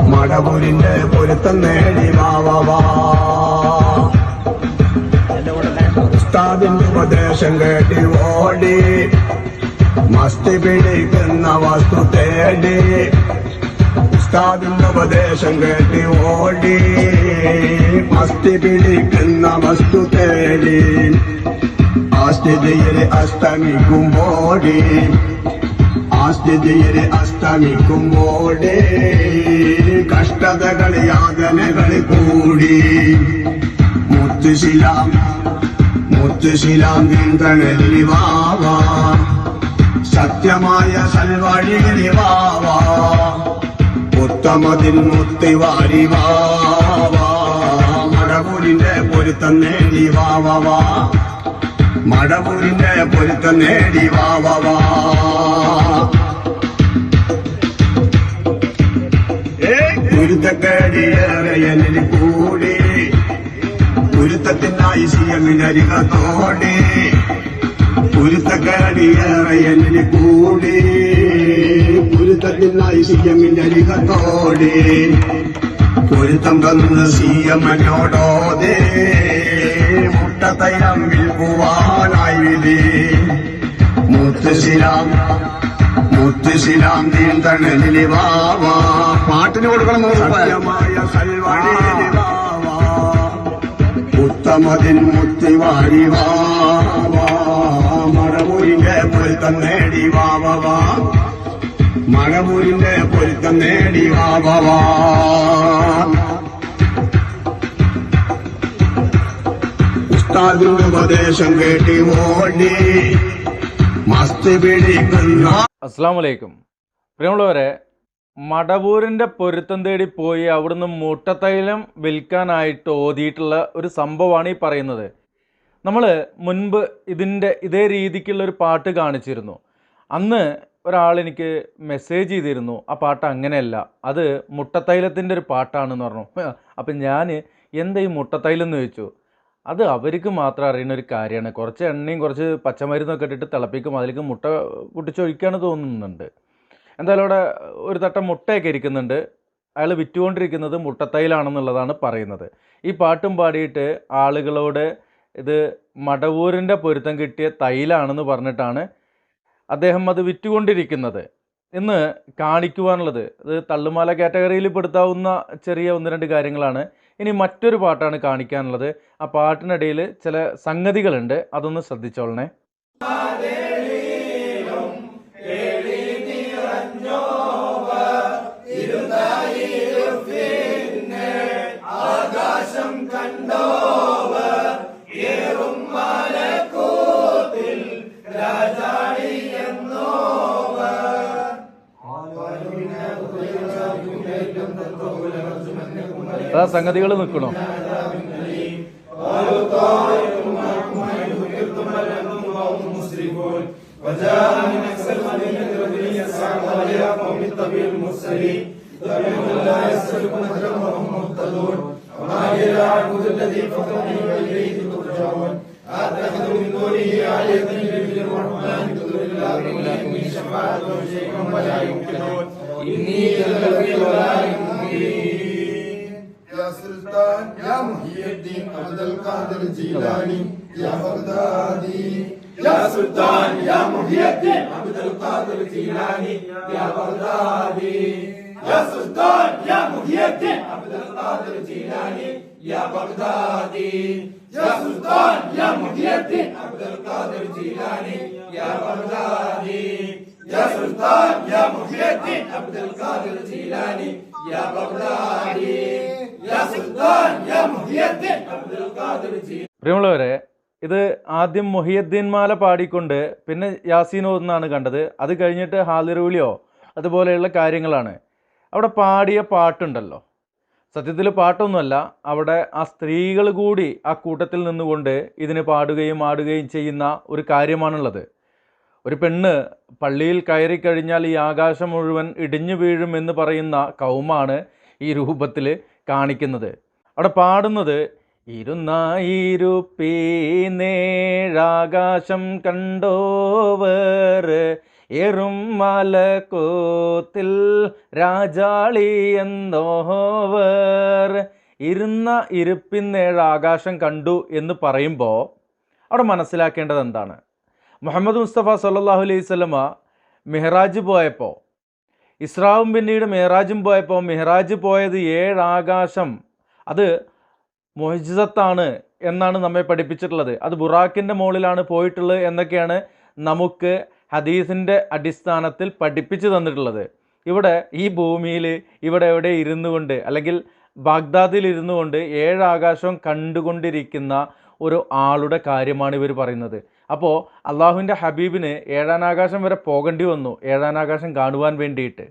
മടപൂരിന്റെ പൊരുത്തം നേടി വാവാ ഉസ്താദിന്റെ ഉപദേശം കേട്ടി ഓടി. മസ്തി പിടിക്കുന്ന വസ്തു തേടി. ഉസ്താദിന്റെ ഉപദേശം കേട്ടി ഓടി. മസ്തി പിടിക്കുന്ന വസ്തു തേടി. ആ സ്ഥിതിയിൽ അസ്തമിക്കുമ്പോടി ആ അസ്തമിക്കുമ്പോടെ കഷ്ടതകൾ യാതനകൾ കൂടി. മുത്തുശിലാം മുത്തുശിലാം നീന്തണലി വാവ സത്യമായ സൽവഴികളി വാവ ഉത്തമതിൽ മുത്തിവാരി വാവ. മടപൂരിന്റെ പൊരുത്തം നേടി വാവ മടപൂരിന്റെ പൊരുത്തം നേടി വാവാ ഗുരുത്തക്കേടിയേറെ എന്നിൽ കൂടി ഗുരുത്തത്തിനായി സിയമിനരികത്തോടി ഗുരുത്തക്കേടിയേറെ എന്നിൽ കൂടി. ഗുരുത്തത്തിനായി സിയമിനരികത്തോടി പൊരുത്തം തന്ന് സിയമ്മനോടോതേ. മുട്ടത്തൈലം വിൽക്കുവാനായി വിധി. മുത്തുശിലാം നീന്തണലിലെ വാവാ പാട്ടിന് കൊടുക്കണം ഉത്തമതിൻ മുത്തിവാരി വാവാ മഴമൂരിന്റെ പൊരുത്തം നേടി വാ മഴമൂരിന്റെ പൊരുത്തം നേടി വാ ഉസ്താദിന്റെ ഉപദേശം കേട്ടി ഓടി. മസ്തി പിടിക്കുന്ന അസ്സാം വലൈക്കും പ്രിയമുള്ളവരെ മടവൂരിന്റെ പൊരുത്തം തേടി പോയി അവിടുന്ന് മുട്ടത്തൈലം വിൽക്കാനായിട്ട് ഓതിയിട്ടുള്ള ഒരു സംഭവമാണ് ഈ പറയുന്നത്. നമ്മൾ മുൻപ് ഇതിന്റെ ഇതേ രീതിക്കുള്ള ഒരു പാട്ട് കാണിച്ചിരുന്നു. അന്ന് ഒരാൾ എനിക്ക് മെസ്സേജ് ചെയ്തിരുന്നു ആ പാട്ട് അങ്ങനെയല്ല അത് മുട്ടത്തൈലത്തിന്റെ ഒരു പാട്ടാണെന്ന് പറഞ്ഞു. അപ്പം ഞാൻ എന്താ ഈ മുട്ടത്തൈലം? എന്ന് ചോദിച്ചു. അത് അവർക്ക് മാത്രം അറിയുന്ന ഒരു കാര്യമാണ്. കുറച്ച് എണ്ണയും കുറച്ച് പച്ചമരുന്നൊക്കെ ഇട്ടിട്ട് തിളപ്പിക്കും അതിലേക്ക് മുട്ട പൊട്ടിച്ചൊഴിക്കാണ് തോന്നുന്നുണ്ട്. എന്തായാലും അവിടെ ഒരു തട്ടം മുട്ടയൊക്കെ ഇരിക്കുന്നുണ്ട്. അയാൾ വിറ്റുകൊണ്ടിരിക്കുന്നത് മുട്ടത്തൈലാണെന്നുള്ളതാണ് പറയുന്നത്. ഈ പാട്ടും പാടിയിട്ട് ആളുകളോട് ഇത് മടവൂരിന്റെ പൊരുത്തം കിട്ടിയ തൈലാണെന്ന് പറഞ്ഞിട്ടാണ് അദ്ദേഹം അത് വിറ്റുകൊണ്ടിരിക്കുന്നത്. എന്ന് കാണിക്കുവാനുള്ളത്. ഇത് തള്ളുമാല കാറ്റഗറിയിൽ പെടുത്താവുന്ന ചെറിയ ഒന്ന് രണ്ട് കാര്യങ്ങളാണ്. ഇനി മറ്റൊരു പാട്ടാണ് കാണിക്കാനുള്ളത്. ആ പാട്ടിനിടയിൽ ചില സംഗതികളുണ്ട്. അതൊന്ന് ശ്രദ്ധിച്ചോളണേ. സംഗതികൾ നിൽക്കണോ يا القادر الجيلاني يا بغدادي. يا سلطان يا محي الدين عبد القادر الجيلاني يا بغدادي. يا سلطان يا محي الدين عبد القادر الجيلاني يا بغدادي. يا سلطان يا محي الدين عبد القادر الجيلاني يا بغدادي. يا سلطان يا محي الدين عبد القادر الجيلاني يا بغدادي. പ്രിയമുള്ളവരെ ഇത് ആദ്യം മൊഹിയദ്ദീൻ മാല പാടിക്കൊണ്ട് പിന്നെ യാസീനോ എന്നാണ് കണ്ടത്. അത് കഴിഞ്ഞിട്ട് ഹാലിറൂലിയോ അതുപോലെയുള്ള കാര്യങ്ങളാണ്. അവിടെ പാടിയ പാട്ടുണ്ടല്ലോ. സത്യത്തിൽ പാട്ടൊന്നുമല്ല അവിടെ ആ സ്ത്രീകൾ കൂടി ആ കൂട്ടത്തിൽ നിന്നുകൊണ്ട് ഇതിന് പാടുകയും ആടുകയും ചെയ്യുന്ന ഒരു കാര്യമാണുള്ളത്. ഒരു പെണ്ണ് പള്ളിയിൽ കയറി കഴിഞ്ഞാൽ ഈ ആകാശം മുഴുവൻ ഇടിഞ്ഞു വീഴും എന്ന് പറയുന്ന കൗമാണ് ഈ രൂപത്തിൽ കാണിക്കുന്നത്. അവിടെ പാടുന്നത് ഇരുന്നായിരുപ്പീനേഴാകാശം കണ്ടോവർ എറും മലക്കോത്തിൽ രാജാളി എന്നോവർ ഇരുന്ന ഇരുപ്പിന്നേഴ് ആകാശം കണ്ടു എന്ന് പറയുമ്പോൾ അവിടെ മനസ്സിലാക്കേണ്ടത് എന്താണ്? മുഹമ്മദ് മുസ്തഫ സല്ലാഹു അലൈഹി മെഹ്റാജ് പോയപ്പോൾ ഇസ്രാവും പിന്നീട് മെഹ്റാജും പോയപ്പോൾ മെഹ്റാജ് പോയത് ഏഴാകാശം അത് മൊഹിജത്താണ് എന്നാണ് നമ്മെ പഠിപ്പിച്ചിട്ടുള്ളത്. അത് ബുറാക്കിന്റെ മുകളിലാണ് പോയിട്ടുള്ളത് എന്നൊക്കെയാണ് നമുക്ക് ഹദീസിന്റെ അടിസ്ഥാനത്തിൽ പഠിപ്പിച്ചു തന്നിട്ടുള്ളത്. ഇവിടെ ഈ ഭൂമിയിൽ ഇവിടെ എവിടെ ഇരുന്നു കൊണ്ട് അല്ലെങ്കിൽ ബാഗ്ദാദിൽ ഇരുന്നു കൊണ്ട് ഏഴാകാശം കണ്ടുകൊണ്ടിരിക്കുന്ന ഒരു ആളുടെ കാര്യമാണ് ഇവർ പറയുന്നത്. അപ്പോൾ അള്ളാഹുവിന്റെ ഹബീബിന് ഏഴാനാകാശം വരെ പോകേണ്ടി വന്നു ഏഴാനാകാശം കാണുവാൻ വേണ്ടിയിട്ട്.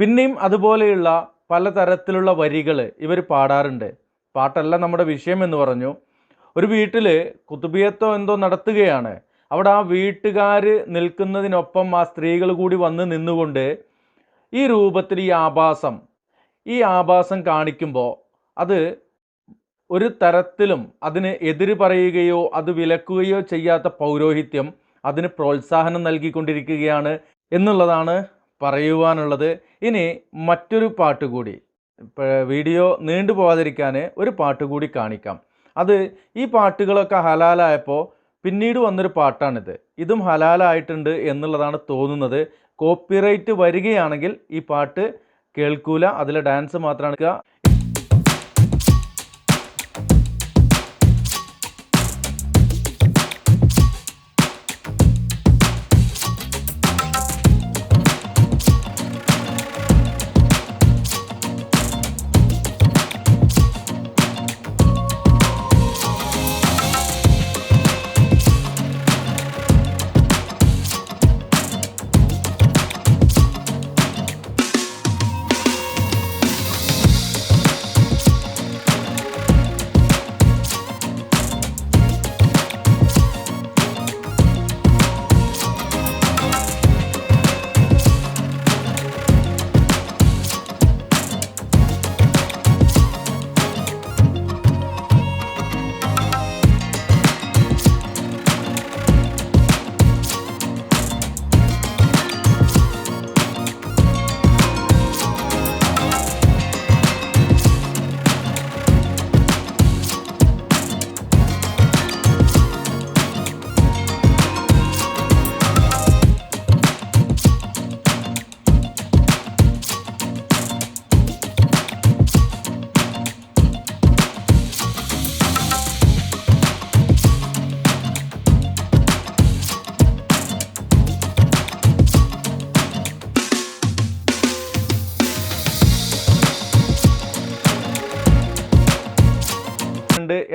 പിന്നെയും അതുപോലെയുള്ള പലതരത്തിലുള്ള വരികൾ ഇവർ പാടാറുണ്ട്. പാട്ടല്ല നമ്മുടെ വിഷയം എന്ന് പറഞ്ഞു. ഒരു വീട്ടിൽ കുത്തുബിയത്തോ എന്തോ നടത്തുകയാണ്. അവിടെ ആ വീട്ടുകാർ നിൽക്കുന്നതിനൊപ്പം ആ സ്ത്രീകൾ കൂടി വന്ന് നിന്നുകൊണ്ട് ഈ രൂപത്തിൽ ഈ ആഭാസം ഈ ആഭാസം കാണിക്കുമ്പോൾ അത് ഒരു തരത്തിലും അതിന് എതിര് പറയുകയോ അത് വിലക്കുകയോ ചെയ്യാത്ത പൗരോഹിത്യം അതിന് പ്രോത്സാഹനം നൽകിക്കൊണ്ടിരിക്കുകയാണ് എന്നുള്ളതാണ് പറയുവാനുള്ളത്. ഇനി മറ്റൊരു പാട്ട് കൂടി വീഡിയോ നീണ്ടു പോകാതിരിക്കാൻ ഒരു പാട്ട് കൂടി കാണിക്കാം. അത് ഈ പാട്ടുകളൊക്കെ ഹലാലായപ്പോൾ പിന്നീട് വന്നൊരു പാട്ടാണിത്. ഇതും ഹലാലായിട്ടുണ്ട് എന്നുള്ളതാണ് തോന്നുന്നത്. കോപ്പിറൈറ്റ് വരികയാണെങ്കിൽ ഈ പാട്ട് കേൾക്കൂല. അതിലെ ഡാൻസ് മാത്രമാണ്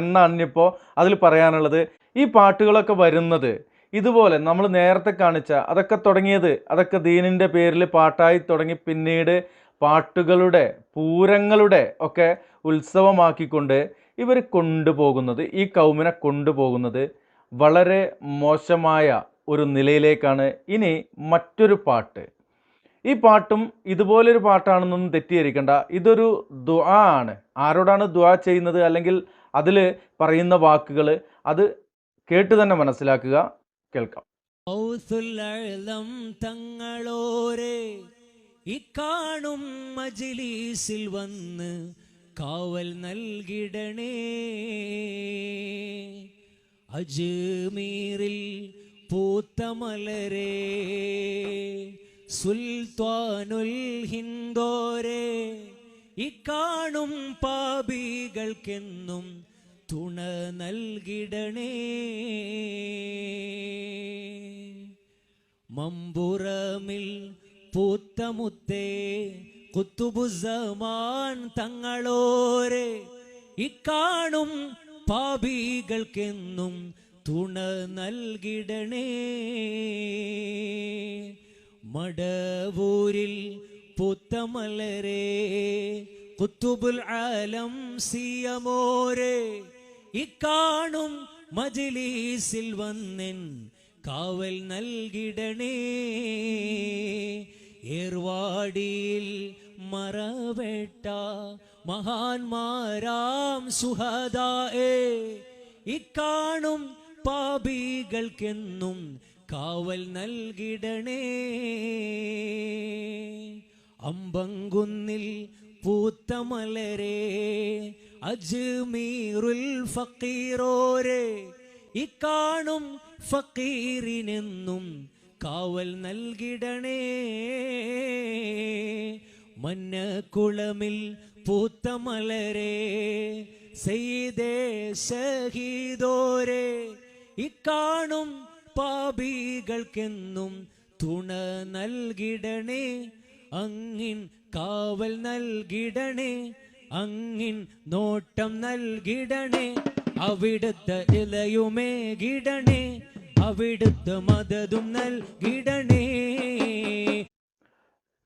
എന്നാണ് ഇനിയിപ്പോൾ അതിൽ പറയാനുള്ളത്. ഈ പാട്ടുകളൊക്കെ വരുന്നത് ഇതുപോലെ നമ്മൾ നേരത്തെ കാണിച്ച അതൊക്കെ തുടങ്ങിയത് അതൊക്കെ ദീനിന്റെ പേരിൽ പാട്ടായി തുടങ്ങി പിന്നീട് പാട്ടുകളുടെ പൂരങ്ങളുടെ ഒക്കെ ഉത്സവമാക്കിക്കൊണ്ട് ഇവർ കൊണ്ടുപോകുന്നത് ഈ കൗമിനെ കൊണ്ടുപോകുന്നത് വളരെ മോശമായ ഒരു നിലയിലേക്കാണ്. ഇനി മറ്റൊരു പാട്ട്. ഈ പാട്ടും ഇതുപോലൊരു പാട്ടാണെന്നൊന്നും തെറ്റിദ്ധരിക്കണ്ട. ഇതൊരു ദുആ ആണ്. ആരോടാണ് ദുആ ചെയ്യുന്നത്? അല്ലെങ്കിൽ അതിൽ പറയുന്ന വാക്കുകൾ അത് കേട്ട് തന്നെ മനസ്സിലാക്കുക. കേൾക്കാം. ഔസുല്ലം തങ്ങളോരെ ഇക്കാണും മജിലീസിൽ വന്ന് കാവൽ നൽകിടണേ. അജ്മീറിൽ പൂത്ത മലരേ സുൽത്താനുൽ ഹിന്ദോരെ ഇക്കാണും പാപികൾക്കെന്നും തുണ നൽകിടണേ. മമ്പുറമിൽ പൂത്തമുത്തേ കുത്തുബുസമാൻ തങ്ങളോരെ. ഇക്കാണും പാപികൾക്കെന്നും തുണ നൽകിടണേ. മടവൂരിൽ പൂത്തമലരേ കുത്തുബുൽ ആലം സിയമോരെ. ഇക്കാണും മജിലീസിൽ വന്നിൻ കാവൽ നൽകിടണേ. ഏർവാടിയിൽ മറവേട്ട മഹാന്മാരാം സുഹദായേ. ഇക്കാണും പാപികൾക്കെന്നും കാവൽ നൽകിടണേ. അമ്പങ്കുന്നിൽ പൂത്ത മലരെ. അജ്മീറുൽ ഫക്കീറോരെ ഇക്കാണും ഫക്കീറിനെന്നും കാവൽ നൽകിടണേ. മഞ്ഞക്കുളമിൽ പൂത്ത മലരെ സെയ്തേ ഷഹീദോരെ ഇക്കാണും പാപികൾക്കെന്നും തുണ നൽകിടണേ അങ്ങിൻ കാവൽ നൽകിടണേ. അങ്ങിൻ നോട്ടം നൽകിടണേ അവിടുത്തെ ഇലയുമേ കിടണേ അവിടുത്തെ മതതും നൽകിടണേ.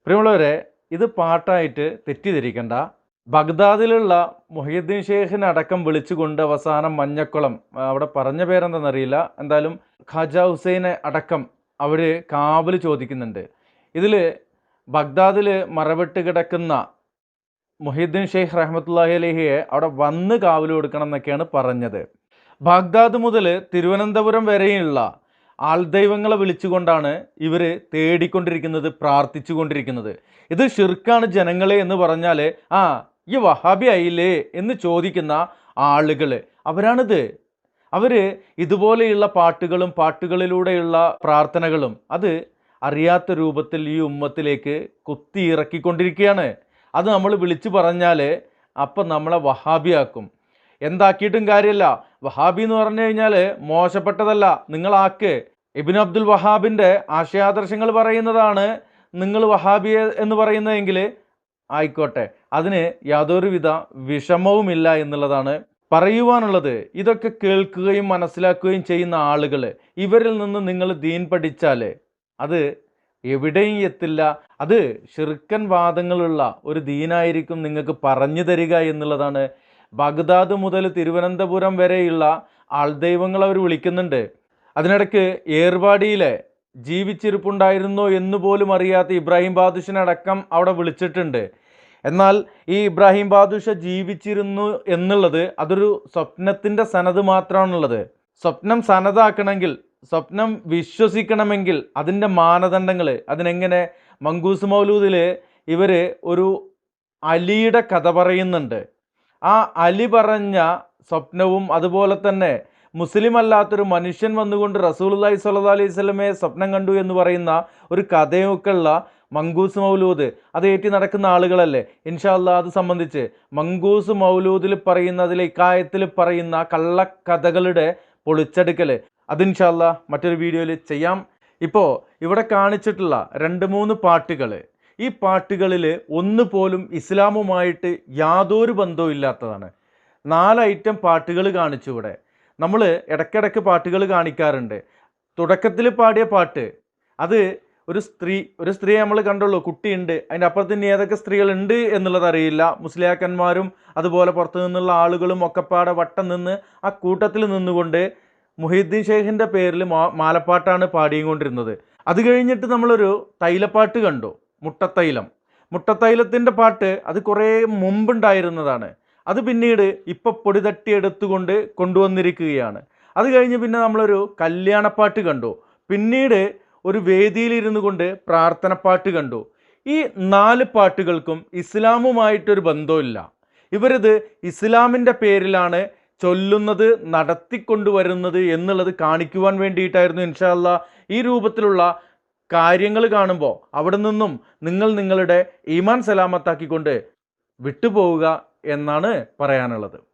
പ്രിയമുള്ളവരെ ഇത് പാട്ടായിട്ട് തെറ്റിദ്ധരിക്കണ്ട. ബഗ്ദാദിലുള്ള മൊഹീദ്ദീൻ ഷേഖിനെ അടക്കം വിളിച്ചുകൊണ്ട് അവസാനം മഞ്ഞക്കുളം അവിടെ പറഞ്ഞ പേരെന്താണെന്നറിയില്ല. എന്തായാലും ഖാജ ഹുസൈനെ അടക്കം അവർ കാവൽ ചോദിക്കുന്നുണ്ട്. ഇതിൽ ബഗ്ദാദിൽ മറവിട്ട് കിടക്കുന്ന മൊഹീദ്ദീൻ ഷെയ്ഖ് റഹ്മത്തുല്ലാഹി അലഹിയെ അവിടെ വന്ന് കാവൽ കൊടുക്കണം എന്നൊക്കെയാണ് പറഞ്ഞത്. ബാഗ്ദാദ് മുതൽ തിരുവനന്തപുരം വരെയുള്ള ആൾദൈവങ്ങളെ വിളിച്ചുകൊണ്ടാണ് ഇവർ തേടിക്കൊണ്ടിരിക്കുന്നത് പ്രാർത്ഥിച്ചുകൊണ്ടിരിക്കുന്നത്. ഇത് ഷിർക്കാണ് ജനങ്ങളെ എന്ന് പറഞ്ഞാൽ ആ ഈ വഹാബി ആയില്ലേ എന്ന് ചോദിക്കുന്ന ആളുകൾ അവരാണിത്. അവർ ഇതുപോലെയുള്ള പാട്ടുകളും പാട്ടുകളിലൂടെയുള്ള പ്രാർത്ഥനകളും അത് അറിയാത്ത രൂപത്തിൽ ഈ ഉമ്മത്തിലേക്ക് കുത്തി ഇറക്കിക്കൊണ്ടിരിക്കുകയാണ് അത് നമ്മൾ വിളിച്ചു പറഞ്ഞാൽ അപ്പം നമ്മളെ വഹാബിയാക്കും. എന്താക്കിയിട്ടും കാര്യമല്ല വഹാബി എന്ന് പറഞ്ഞു കഴിഞ്ഞാൽ മോശപ്പെട്ടതല്ല. നിങ്ങളാക്ക്. ഇബിൻ അബ്ദുൽ വഹാബിന്റെ ആശയാദർശങ്ങൾ പറയുന്നതാണ് നിങ്ങൾ വഹാബിയെ എന്ന് പറയുന്നതെങ്കിൽ ആയിക്കോട്ടെ. അതിന് യാതൊരുവിധ വിഷമവുമില്ല എന്നുള്ളതാണ് പറയുവാനുള്ളത്. ഇതൊക്കെ കേൾക്കുകയും മനസ്സിലാക്കുകയും ചെയ്യുന്ന ആളുകൾ ഇവരിൽ നിന്ന് നിങ്ങൾ ദീൻ പഠിച്ചാൽ അത് എവിടെയും എത്തില്ല. അത് ഷിർക്കൻ വാദങ്ങളുള്ള ഒരു ദീനായിരിക്കും നിങ്ങൾക്ക് പറഞ്ഞു തരിക എന്നുള്ളതാണ്. ബഗ്ദാദ് മുതൽ തിരുവനന്തപുരം വരെയുള്ള ആൾദൈവങ്ങൾ അവർ വിളിക്കുന്നുണ്ട്. അതിനിടയ്ക്ക് ഏർവാടിയിലെ ജീവിച്ചിരിപ്പുണ്ടായിരുന്നോ എന്ന് പോലും അറിയാത്ത ഇബ്രാഹിം ബാദുഷിനടക്കം അവിടെ വിളിച്ചിട്ടുണ്ട്. എന്നാൽ ഈ ഇബ്രാഹിം ബാദുഷ ജീവിച്ചിരുന്നു എന്നുള്ളത് അതൊരു സ്വപ്നത്തിന്റെ സനത് മാത്രമാണുള്ളത്. സ്വപ്നം സനതാക്കണമെങ്കിൽ സ്വപ്നം വിശ്വസിക്കണമെങ്കിൽ അതിന്റെ മാനദണ്ഡങ്ങൾ അതിനെങ്ങനെ മങ്കൂസ് മൗലൂദിൽ ഇവർ ഒരു അലിയുടെ കഥ പറയുന്നുണ്ട്. ആ അലി പറഞ്ഞ സ്വപ്നവും അതുപോലെ തന്നെ മുസ്ലിം അല്ലാത്തൊരു മനുഷ്യൻ വന്നുകൊണ്ട് റസൂലുള്ളാഹി സ്വല്ലല്ലാഹി അലൈഹി സ്വലമയെ സ്വപ്നം കണ്ടു എന്ന് പറയുന്ന ഒരു കഥയൊക്കെയുള്ള മങ്കൂസ് മൗലൂദ്. അത് ഏറ്റി നടക്കുന്ന ആളുകളല്ലേ? ഇൻഷാ അല്ലാ അത് സംബന്ധിച്ച് മങ്കൂസ് മൗലൂദിൽ പറയുന്ന അതിലെ ഇക്കായത്തിൽ പറയുന്ന കള്ളക്കഥകളുടെ പൊളിച്ചെടുക്കൽ അത് ഇൻഷാ അല്ലാ മറ്റൊരു വീഡിയോയിൽ ചെയ്യാം. ഇപ്പോൾ ഇവിടെ കാണിച്ചിട്ടുള്ള രണ്ട് മൂന്ന് പാട്ടുകൾ ഈ പാട്ടുകളിൽ ഒന്ന് പോലും ഇസ്ലാമുമായിട്ട് യാതൊരു ബന്ധവും ഇല്ലാത്തതാണ്. നാല് ഐറ്റം പാട്ടുകൾ കാണിച്ചു ഇവിടെ നമ്മൾ ഇടയ്ക്കിടയ്ക്ക് പാട്ടുകൾ കാണിക്കാറുണ്ട്. തുടക്കത്തിൽ പാടിയ പാട്ട് അത് ഒരു സ്ത്രീ ഒരു സ്ത്രീ നമ്മൾ കണ്ടുള്ളൂ കുട്ടിയുണ്ട്. അതിന്റെ അപ്പുറത്ത് ഇനി ഏതൊക്കെ സ്ത്രീകളുണ്ട് എന്നുള്ളത് അറിയില്ല. മുസ്ലിയാക്കന്മാരും അതുപോലെ പുറത്തു നിന്നുള്ള ആളുകളും ഒക്കെപ്പാടെ വട്ടം നിന്ന് ആ കൂട്ടത്തിൽ നിന്നുകൊണ്ട് മുഹീദ്ദീൻ ഷെയ്ഖിന്റെ പേരിൽ മാലപ്പാട്ടാണ് പാടിയും കൊണ്ടിരുന്നത് അത് കഴിഞ്ഞിട്ട് നമ്മളൊരു തൈലപ്പാട്ട് കണ്ടു മുട്ടത്തൈലം. മുട്ടത്തൈലത്തിന്റെ പാട്ട് അത് കുറേ മുമ്പുണ്ടായിരുന്നതാണ്. അത് പിന്നീട് ഇപ്പം പൊടി തട്ടിയെടുത്തുകൊണ്ട് കൊണ്ടുവന്നിരിക്കുകയാണ്. അത് കഴിഞ്ഞ് പിന്നെ നമ്മളൊരു കല്യാണപ്പാട്ട് കണ്ടു. പിന്നീട് ഒരു വേദിയിലിരുന്നു കൊണ്ട് പ്രാർത്ഥനപ്പാട്ട് കണ്ടു. ഈ നാല് പാട്ടുകൾക്കും ഇസ്ലാമുമായിട്ടൊരു ബന്ധമില്ല ഇവരിത് ഇസ്ലാമിന്റെ പേരിലാണ് ചൊല്ലുന്നത് നടത്തിക്കൊണ്ടുവരുന്നത് എന്നുള്ളത് കാണിക്കുവാൻ വേണ്ടിയിട്ടായിരുന്നു ഇൻഷാല്ല ഈ രൂപത്തിലുള്ള കാര്യങ്ങൾ കാണുമ്പോൾ. അവിടെ നിന്നും നിങ്ങൾ നിങ്ങളുടെ ഈമാൻ സലാമത്താക്കിക്കൊണ്ട് വിട്ടുപോവുക എന്നാണ് പറയാനുള്ളത്.